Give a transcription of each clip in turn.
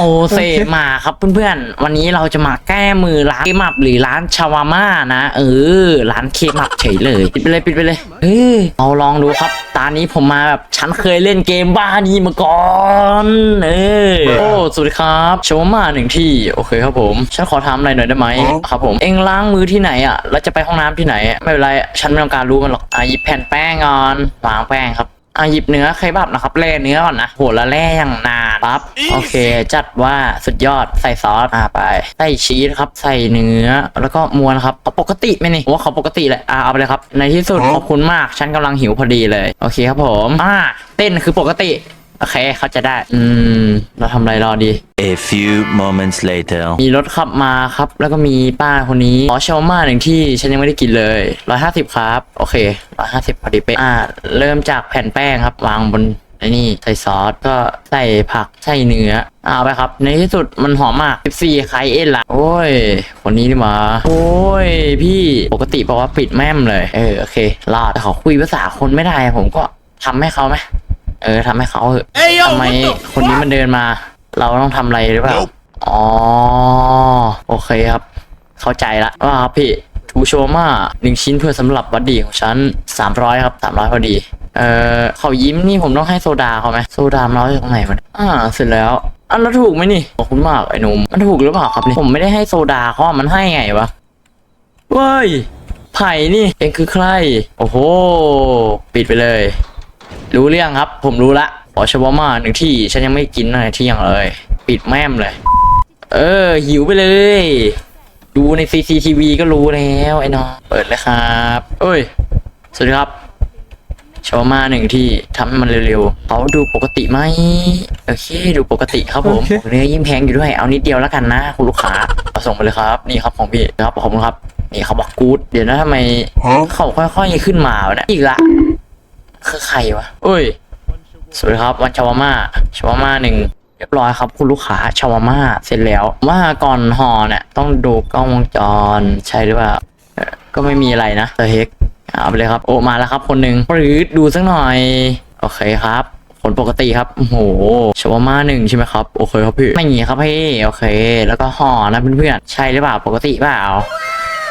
โอเซมาครับเพื่อนๆ วันนี้เราจะมาแก้มือร้านเคมับหรือร้านชาวาม่านะเออร้านเคมับเฉยเลยปิดไปเลยปิดไปเลยเออเอาลองดูครับตอนนี้ผมมาแบบฉันเคยเล่นเกมบ้านี้มาก่อนเออโอ้สวัสดีครับชาวาม่าหนึ่งที่โอเคครับผมฉันขอถามอะไรหน่อยได้ไหมครับผมเอ็งล้างมือที่ไหนอะแล้วจะไปห้องน้ำที่ไหน ไม่เป็นไรฉันไม่ต้องการรู้มันหรอกอะหยิบแผ่นแป้งก่อนวางแป้งครับ อะหยิบเนื้อเคบับนะครับแล่เนื้อก่อนนะโหละแล่อย่างนานปั๊บโอเค จัดว่าสุดยอดใส่ซอสอ่าไปใส่ชีสครับ ใส่เนื้อแล้วก็ม้วนครับเขาปกติไหมนี่ผมว่าเขาปกติแหละอ่าเอาไปเลยครับ ในที่สุดขอบคุณมากฉันกำลังหิวพอดีเลย โอเคครับผม อ่า เต้นคือปกติ โอเค เขาใจะได้ อืม เราทำอะไรรอดี A few moments later. มีรถขับมาครับ แล้วก็มีป้าคนนี้ขอชาวมาหนึ่งที่ฉันยังไม่ได้กินเลยร้อยห้าสิบครับ โอเคร้อยห้าสิบพอดีเป๊ะอ่า เริ่มจากแผ่นแป้งครับ วางบนไอ้นี่ใส่ซอสก็ใส่ผักใส่เนื้ออ่าเอาไปครับ ในที่สุดมันหอมมาก 14ไข่เอ็นละโอ้ยคนนี้นี่มา โอ้ย พี่ปกติบอกว่าปิดแม่มเลย เออ โอเครอดแต่เขาคุยภาษาคนไม่ได้ ผมก็ทำให้เขาไหม เออทำให้เขาเถอะทำไมคนนี้มันเดินมา เราต้องทำอะไรหรือเปล่า อ๋อ โอเคครับ เข้าใจละว่าครับพี่ทูโชมาหนึ่งชิ้นเพื่อสำหรับวัดดีของฉันสามร้อยครับสามร้อยพอดี เออเขายิ้มนี่ผมต้องให้โซดาเขาไหมโซดามนร้อยตรงไหนวะเนี่ยอ่าเสร็จแล้วอันแล้วถูกไหมนี่ขอบคุณมากไอ้หนุ่มมันถูกหรือเปล่าครับนี่ผมไม่ได้ให้โซดาเขาอะมันให้ไงวะเว้ยไผ่นี่เองคือใคร โอ้โห ปิดไปเลย รู้เรื่องครับ ผมรู้ละขอชาวามาหนึ่งที่ฉันยังไม่กินอะไรที่ยังเลย ปิดแม่มเลย เออ หิวไปเลย ดูใน CCTV ก็รู้แล้วไอ้น้องเปิดเลยครับ เอ้ย สวัสดีครับชาวามาหนึ่งที่ทำให้มันเร็วๆเขาดูปกติไหมโอเค ดูปกติครับผมโอเคเนื้อยิ่งแพงอยู่ด้วยเอานิดเดียวแล้วกันนะคุณลูกค้าเอาส่งไปเลยครับ นี่ครับของพี่ครับขอบคุณครับนี่เขาบอกกู๊ดเดี๋ยวนะทำไมเขาค่อยๆขึ้นมาวะเนี่ยอีกละ คือใครวะเอ้ย สวัสดีครับ วันชาวาม่าชาวาม่าหนึ่งเรียบร้อยครับ คุณลูกค้าชาวาม่าเสร็จแล้วว่าก่อนห่อเนี่ยต้องดูกล้องวงจรใช่หรือเปล่าเอ่อก็ไม่มีอะไรนะเตอร์เฮกเอาไปเลยครับ โอ้มาแล้วครับ คนหนึ่งปรืดดูสักหน่อย โอเคครับคนปกติครับโอ้โหชาวาม่าหนึ่งใช่ไหมครับ โอเคครับพี่ไม่งี้ครับพี่ โอเค แล้วก็ห่อนะเพื่อนๆ ใช่หรือเปล่า ปกติเปล่า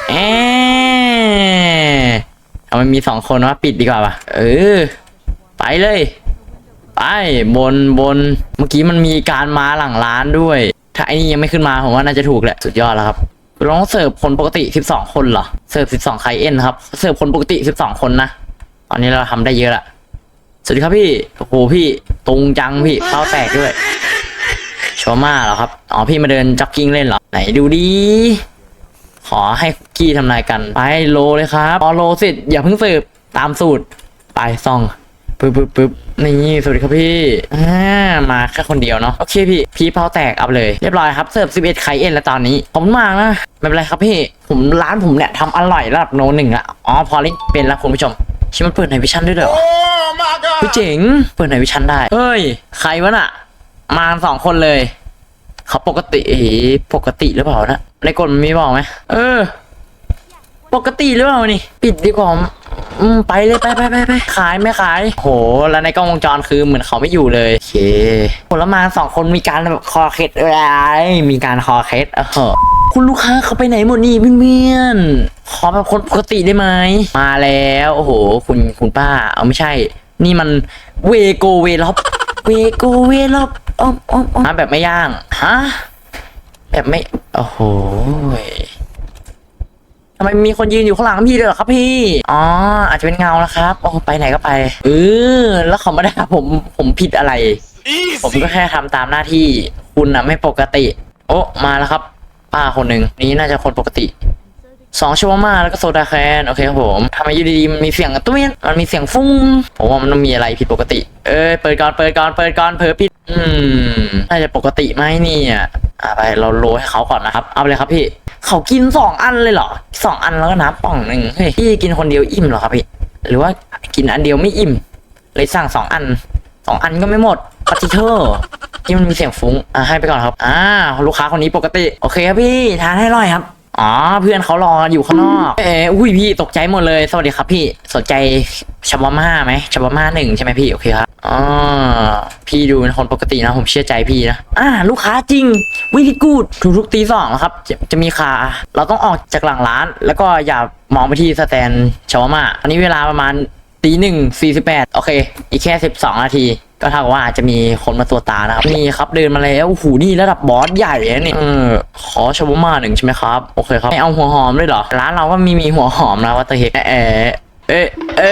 เอ๊ะ เอามันมีสองคนว่าปิดดีกว่าป่ะ เออ ไปเลย ไปบนบน เมื่อกี้มันมีการมาหลังร้านด้วย ถ้าไอ้นี่ยังไม่ขึ้นมาผมว่าน่าจะถูกแหละ สุดยอดแล้วครับลองเสิร์ฟคนปกติ 12 คนเหรอ เสิร์ฟ 12 ไคเอ็นครับ เสิร์ฟคนปกติ 12 คนนะ ตอนนี้เราทำได้เยอะละ สวัสดีครับพี่ โอ้โหพี่ตรงจังพี่เป้าแตกด้วยชอมาเหรอครับ อ๋อพี่มาเดินจ็อกกิ้งเล่นเหรอ ไหนดูดี ขอให้คุกกี้ทำนายกัน ไปโลเลยครับพอโลเสร็จอย่าเพิ่งเสิร์ฟตามสูตร ไปซ่องปึ๊บปึ๊บปึ๊บนี่สวัสดีครับพี่อ่ามาแค่คนเดียวเนาะโอเคพี่ พี่เผาแตกเอาไปเลย เรียบร้อยครับเสิร์ฟ11ไข่เอ็นแล้วตอนนี้ขอบคุณมากนะไม่เป็นไรครับพี่ ผมร้านผมเนี่ยทำอร่อยระดับโนหนึ่งอะอ๋อพอลิงเป็นแล้วคุณผู้ชมชิมันเปิดในวิชั่นด้วยเหรอพี่เจ๋งเปิดในวิชั่นได้เฮ้ย ใครวะน่ะ มาสองคนเลย เขาปกติเอ๋ปกติหรือเปล่านะในกฎมันมีบอกไหมเออ ปกติหรือเปล่านี่ ปิดดีกว่าอืมไปเลยไปไปไปไปขายไม่ขาย โห แล้วในกล้องวงจรคือเหมือนเขาไม่อยู่เลยโอเคผลไม้สองคนมีการแบบคอเคล็ดอะไรมีการคอเคล็ดเออคุณลูกค้าเขาไปไหนหมดนี่เพื่อนๆขอแบบคนปกติได้ไหมมาแล้วโอ้โห คุณคุณป้า เอาไม่ใช่ นี่มันเวโกเวล็อปเวโกเวล็อป อ้อมอ้อมอ้อมอะแบบไม่ย่างฮะแบบไม่โอ้โหทำไมมีคนยืนอยู่ข้างหลังพี่ด้วยเหรอครับพี่ อ๋อ อาจจะเป็นเงานะครับ โอ้ไปไหนก็ไป เออ แล้วเขาไม่ได้ผม ผมผิดอะไร ผมก็แค่ทำตามหน้าที่ คุณน่ะไม่ปกติ โอ้ มาแล้วครับ ป้าคนหนึ่ง นี่น่าจะคนปกติ สองชวาม่าแล้วก็โซดาแคนโอเคครับผมทำไมอยู่ดีๆมันมีเสียงตุ้ยนมันมีเสียงฟุ้งผมว่ามันต้องมีอะไรผิดปกติ เอ้ยเปิดก่อนเปิดก่อนเปิดก่อนเผลอผิดอืมน่าจะปกติไหมเนี่ยอ่าไปเราโรยให้เขาก่อนนะครับ เอาเลยครับพี่ เขากินสองอันเลยเหรอสองอันแล้วก็น้ำป่องหนึ่งเฮ้ยพี่กินคนเดียวอิ่มเหรอครับพี่ หรือว่ากินอันเดียวไม่อิ่ม เลยสั่งสองอันสองอันก็ไม่หมดปฏิเทอร์ที่มันมีเสียงฟุ้งอะให้ไปก่อนครับ อ่าลูกค้าคนนี้ปกติ โอเคครับพี่ทานให้ร่อยครับ อ๋อเพื่อนเขารออยู่ข้างนอกเอ้ยอุ้ยพี่ตกใจหมดเลยสวัสดีครับ พี่สนใจชาวาม่าไหมชาวาม่าหนึ่งใช่ไหมพี่โอเคครับอ๋อพี่ดูเป็นคนปกตินะผมเชื่อใจพี่นะอ่าลูกค้าจริงวิธีกูดทุกๆตีสองนะครับจะจะมีคาเราต้องออกจากหลังร้าน แล้วก็อย่ามองไปที่สแตนชาวาม่าอันนี้เวลาประมาณตีหนึ่งสี่สิบแปดโอเค อีกแค่สิบสองนาที ก็เท่ากับว่าจะมีคนมาตัวจตานะครับนี่ครับเดินมาแล้วโอ้โหนี่ระดับบอสใหญ่เลยนี่เออขอชาวมาหนึ่งใช่ไหมครับโอเคครับไม่เอาหัวหอมด้วยเหรอร้านเราก็มีมีหัวหอมนะว่าตเฮกเอเอเอ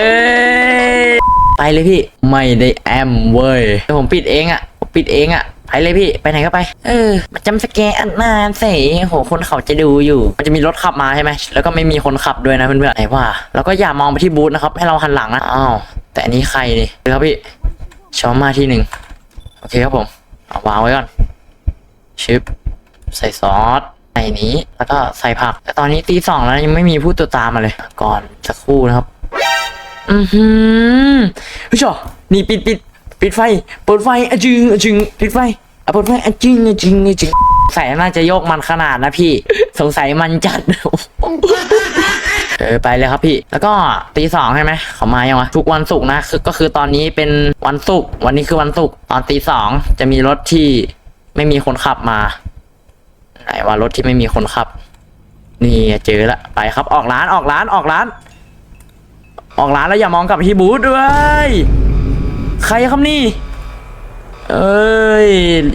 ไปเลยพี่ไม่ได้แอมเว้ยเดี๋ยวผมปิดเองอะผมปิดเองอะไปเลยพี่ ไปไหนก็ไป เออมาจำสแกนอันนานเสโหคนเขาจะดูอยู่ มันจะมีรถขับมาใช่ไหม แล้วก็ไม่มีคนขับด้วยนะเพื่อนๆไหนว่า แล้วก็อย่ามองไปที่บูธนะครับ ให้เราหันหลังนะ อ้าว แต่อันนี้ใครนี่ครับพี่ ชอมมาที่หนึ่งโอเคครับผม เอาวางไว้ก่อน ชิป ใส่ซอสใส่นี้ แล้วก็ใส่ผัก แต่ตอนนี้ตีสองแล้วยังไม่มีผู้ตัวตามมาเลย ก่อนสักครู่นะครับ อือหือเฮ้ยจอนี่ปิดปิดปิดไฟ เปิดไฟอจึงอจึง ปิดไฟอะเปิดไฟอจึงอจึงอจึงใส่น่าจะโยกมันขนาดนะพี่ สงสัยมันจัด เออไปเลยครับพี่ แล้วก็ตีสองใช่ไหมเขามายังวะทุกวันศุกร์นะคือก็คือตอนนี้เป็นวันศุกร์วันนี้คือวันศุกร์ตอนตีสองจะมีรถที่ไม่มีคนขับมา ไหนว่ารถที่ไม่มีคนขับ นี่เจอละไปครับออกร้านออกร้านออกร้าน ออกร้านแล้วอย่ามองกลับไปที่บูธด้วย ใครครับนี่ เอ้ย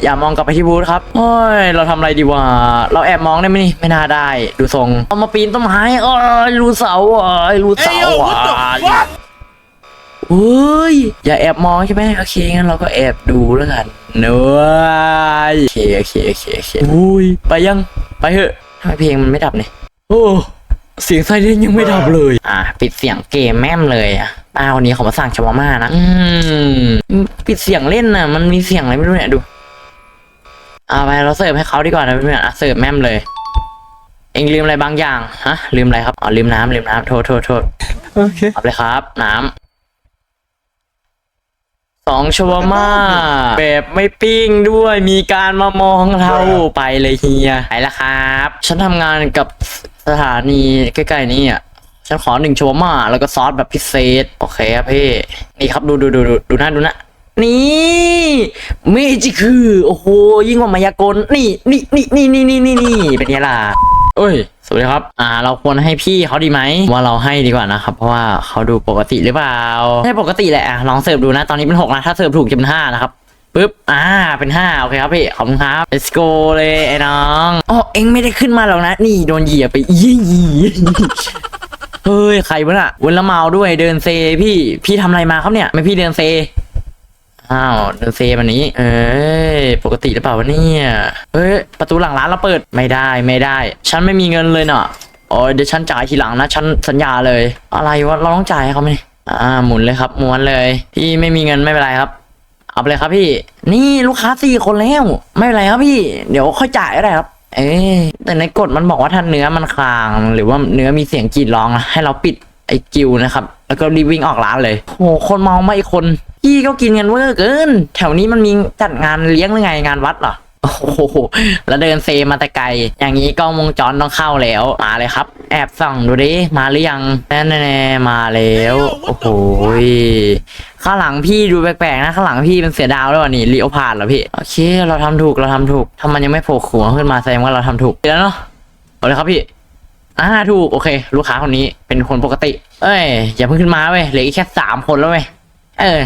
อย่ามองกลับไปที่บูธครับโอ้ย เราทำอะไรดีวะ เราแอบมองได้ไหมนี่ ไม่น่าได้ ดูทรง เอามาปีนต้นไม้โอ้ยรูเสาอะรูเสาอะเฮ้ย อย่าแอบมองใช่ไหมโอเคงั้นเราก็แอบดูแล้วกันเนื้อยโอเคโอเคโอเคโอเคอุ้ยไปยัง ไปเถอะทำไมเพลงมันไม่ดับเนี่ยโอ้ เสียงไซเรนยังไม่ดับเลย อะ ปิดเสียงเกมแม่มเลยอะ ป้าวันนี้เขามาสั่งชาวาม่านะ อืม ปิดเสียงเล่นน่ะมันมีเสียงอะไรไม่รู้เนี่ยดู เอาไปเราเสิร์ฟให้เขาดีกว่านะเพื่อนๆเสิร์ฟแม่มเลย เองลืมอะไรบางอย่าง ฮะ ลืมอะไรครับ อ๋อ ลืมน้ำลืมน้ำโทษโทษโทษโอเคเอาเลยครับ น้ำสองชวาม่าแบบไม่ปิ้งด้วย มีการมามองเราไปเลยเฮีย ไปละครับ ฉันทำงานกับสถานีใกล้ๆนี้อะ ฉันขอหนึ่งชวาม่าแล้วก็ซอสแบบพิเศษ โอเคครับพี่ นี่ครับดูดูดูดูดูนะดูนะนี่เมจิคือ โอ้โห ยิ่งกว่ามายากล นี่นี่นี่นี่นี่นี่นี่นี่เป็นไงล่ะเอ้ย สวัสดีครับ อ่า เราควรให้พี่เขาดีไหม ว่าเราให้ดีกว่านะครับ เพราะว่าเขาดูปกติหรือเปล่าใช่ปกติแหละอะลองเสิร์ฟดูนะ ตอนนี้เป็นหกนะ ถ้าเสิร์ฟถูกจะเป็นห้านะครับปึ๊บ อ่า เป็นห้าโอเคครับพี่ ขอบคุณครับ let's go เลยไอ้น้องอ๋อเอ็งไม่ได้ขึ้นมาหรอกนะ นี่โดนเหยียบไปยี่ เฮ้ยใครวะน่ะวันละเมาด้วยเดินเซพี่พี่ทำอะไรมาครับเนี่ย ไม่พี่เดินเซอ้าวเดินเซมันนี้ เอ้ยปกติหรือเปล่าวะเนี่ยเฮ้ยประตูหลังร้านเราเปิดไม่ได้ไม่ได้ ฉันไม่มีเงินเลยเนาะโอ้ยเดี๋ยวฉันจ่ายทีหลังนะฉันสัญญาเลย อะไรวะเราต้องจ่ายให้เขาไหมอ่าหมุนเลยครับม้วนเลย พี่ไม่มีเงินไม่เป็นไรครับเอาไปเลยครับพี่ นี่ลูกค้าสี่คนแล้ว ไม่เป็นไรครับพี่ เดี๋ยวค่อยจ่ายก็ได้ครับ เอ้ยแต่ในกฎมันบอกว่าถ้าเนื้อมันคลาง หรือว่าเนื้อมีเสียงกรีดร้องนะให้เราปิดไอ้กิวนะครับ แล้วก็รีบวิ่งออกร้านเลยโหคนมามาอีกคนพี่ก็กินกันเวอร์เกิน แถวนี้มันมีจัดงานเลี้ยงหรือไงงานวัดเหรอ โอ้โห แล้วเดินเซมาแต่ไกล อย่างนี้กล้องวงจรต้องเข้าแล้ว มาเลยครับ แอบส่องดูดิ มาหรือยัง แน่ๆมาแล้ว โอ้โห ข้างหลังพี่ดูแปลกๆนะ ข้างหลังพี่เป็นเสือดาวด้วยนี่ลีโอพาดเหรอพี่ โอเค เราทำถูก เราทำถูกถ้ามันยังไม่โผล่หัวขึ้นมาแสดงว่าเราทำถูกเดี๋ยวเนาะเอาเลยครับพี่อ่าถูก โอเค ลูกค้าคนนี้เป็นคนปกติ เอ้ย อย่าเพิ่งขึ้นมาเว้ย เหลืออีกแค่สามคนแล้วเว้ย เออ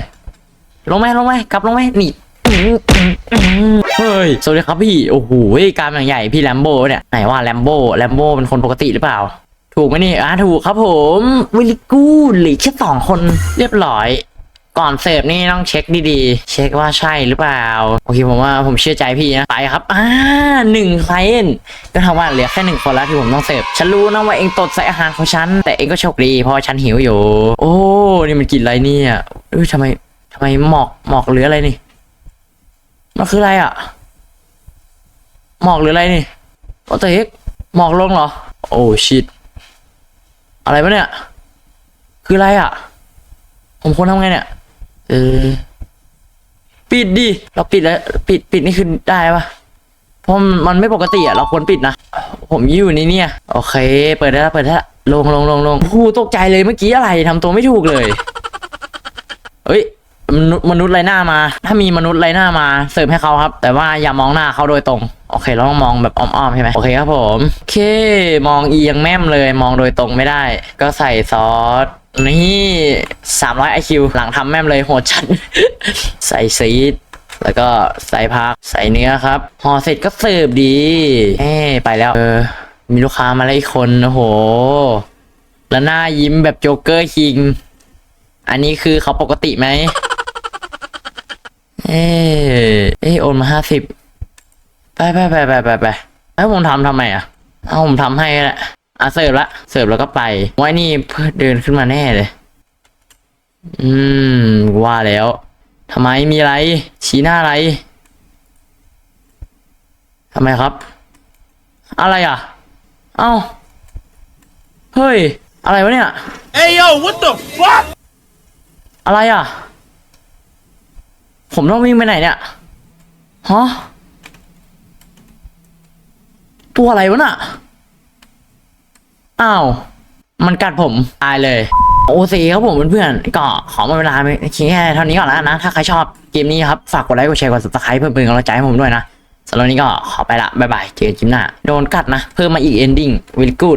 ลงไหมลงไหมกลับลงไหมนี่ เฮ้ย สวัสดีครับพี่ โอ้โหการอย่างใหญ่พี่แลมโบ้เนี่ย ไหนว่าแลมโบ้แลมโบ้เป็นคนปกติหรือเปล่า ถูกไหมนี่ อ่าถูกครับผมวิลกูหลือแค่สองคนเรียบร้อย ก่อนเสิร์ฟนี่ต้องเช็คดีๆ เช็คว่าใช่หรือเปล่า โอเคผมว่าผมเชื่อใจพี่นะ ไปครับ อ่าหนึ่งไคลเอนก็เท่าว่าเหลือแค่หนึ่งคนแล้วที่ผมต้องเสิร์ฟ ฉันรู้นะว่าเองตดใส่อาหารของฉัน แต่เองก็โชคดีเพราะฉันหิวอยู่ โอ้ นี่มันกินอะไรเนี่ยเอ้ยทำไมทำไมหมอกหมอกหรืออะไรนี่ มันคืออะไรอะ หมอกหรืออะไรนี่โอ้แต่เฮกหมอกลงเหรอ โอ้ชิตอะไรวะเนี่ย คืออะไรอะ ผมควรทำไงเนี่ย เออ ปิดดิ เราปิดแล้ว ปิด ปิดนี่คือได้ปะเพราะมันมันไม่ปกติอะ เราควรปิดนะโอ้ผมอยู่นี่เนี่ย โอเค เปิดได้แล้วเปิดได้แล้วลงลงลงลงผู้ตกใจเลยเมื่อกี้อะไรทำตัวไม่ถูกเลยเอ้ย มนุษย์มนุษย์ไรหน้ามา ถ้ามีมนุษย์ไรหน้ามาเสิร์ฟให้เขาครับ แต่ว่าอย่ามองหน้าเขาโดยตรง โอเคเราต้องมองแบบอ้อมๆใช่ไหมโอเคครับผมโอเค มองเอียงแม่มเลย มองโดยตรงไม่ได้ ก็ใส่ซอสนี่สามร้อยไอคิวหลังทำแม่มเลยโหดจัด ใส่ซีดแล้วก็ใส่ผักใส่เนื้อครับห่อเสร็จก็เสิร์ฟดีเอ้ไปแล้วเออมีลูกค้ามาแล้วอีกคนโอ้โห แล้วหน้ายิ้มแบบโจ๊กเกอร์คิง อันนี้คือเขาปกติไหม เออเออโอนมาห้าสิบไปไปไปไปไปไปแล้วผมทำทำไมอะเอาผมทำให้ก็แหละอะเสิร์ฟละเสิร์ฟแล้วก็ไปไว้นี่เพื่อเดินขึ้นมาแน่เลย อืมว่าแล้วทำไมมีอะไร ชี้หน้าอะไรทำไมครับ อะไรอะ เอ้า เฮ้ย อะไรวะเนี่ย Hey yo, what the fuck? อะไรอะ ผมต้องวิ่งไปไหนเนี่ยฮะตัวอะไรวะน่ะ อ้าว มันกัดผม ตายเลย โอซีครับผมเพื่อนๆ ก็ขอมาเวลาแค่เท่านี้ก่อนแล้วนะ ถ้าใครชอบเกมนี้ครับ ฝากกดไลค์ กดแชร์ กด subscribe เพื่อเป็นกำลังใจให้ผมด้วยนะสำหรับนี้ก็ขอไปละ บ๊ายบาย เจอกันคลิปหน้า โดนกัดนะ เพิ่มมาอีก ending very good